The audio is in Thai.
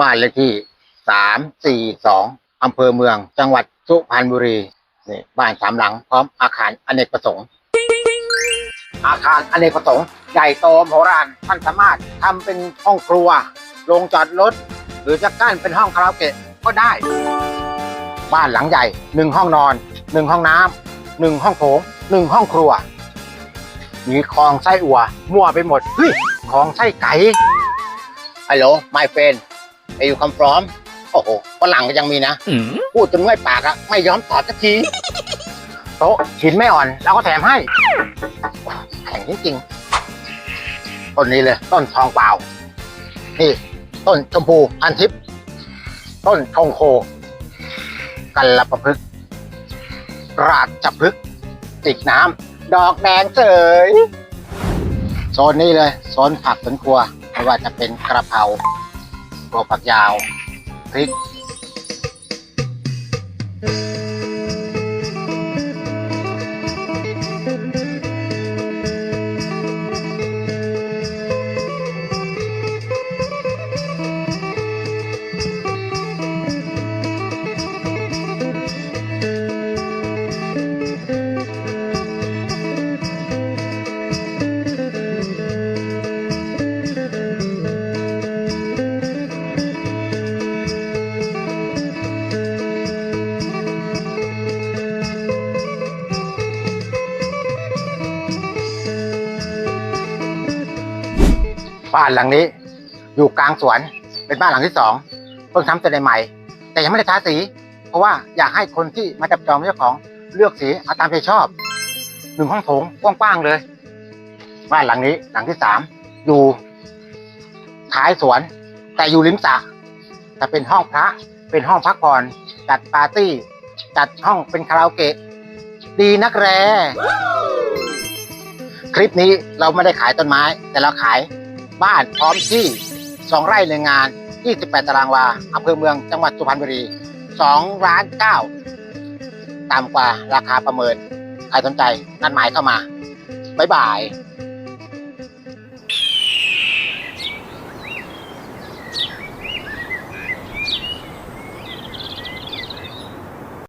บ้านเลขที่สามสี่สองอำเภอเมือง จังหวัดสุพรรณบุรีนี่บ้านสามหลังพร้อมอาคารอเนกประสงค์ อาคารอเนกประสงค์ใหญ่โตมโหฬารท่านสามารถทำเป็นห้องครัวโรงจอดรถ หรือจะกั้นเป็นห้องคาราโอเกะก็ได้ บ้านหลังใหญ่หนึ่งห้องนอนหนึ่งห้องน้ำหนึ่งห้องโถงหนึ่งห้องครัว มีคลองไส้อัว มั่วไปหมดเฮ้ยคลองไส้ไก่ฮัลโหลไม่เป็น ไออยู่คำพร้อมโอ้โหฝรั่งก็ยังมีนะ พูดจนเมื่อยปากอะไม่ยอมตอบสักทีโต๊ะหินไม่อ่อนเราก็แถมให้แข็งจริงๆต้นนี้เลย ต้นทองเปล่า นี่ ต้นชมพูพันทิพย์ต้นชงโค กัลปะพฤกษ์ราชพฤกษ์จิกน้ำดอกแดงเฉยโซนนี้เลยโซนผักสวนครัวไม่ว่าจะเป็นกระเพรา ตัวผักยาวพริก บ้านหลังนี้ อยู่กลางสวน เป็นบ้านหลังที่สองเพิ่งทำเสร็จใหม่ แต่ยังไม่ได้ทาสี เพราะว่าอยากให้คนที่มาจับจองเป็นเจ้าของเลือกสีเอาตามใจชอบหนึ่งห้องโถงกว้างๆเลย บ้านหลังนี้หลังที่สามอยู่ท้ายสวน แต่อยู่ริมสระแต่เป็นห้องพระเป็นห้องพักผ่อนจัดปาร์ตี้ จัดห้องเป็นคาราโอเกะดีนักแรคลิปนี้เราไม่ได้ขายต้นไม้ แต่เราขาย บ้านพร้อมที่สองไร่ในงาน 28 ตารางวาอำเภอเมืองจังหวัดสุพรรณบุรี2ล้าน9ต่ำกว่าราคาประเมิน ใครสนใจนัดหมายเข้ามา บ๊ายบาย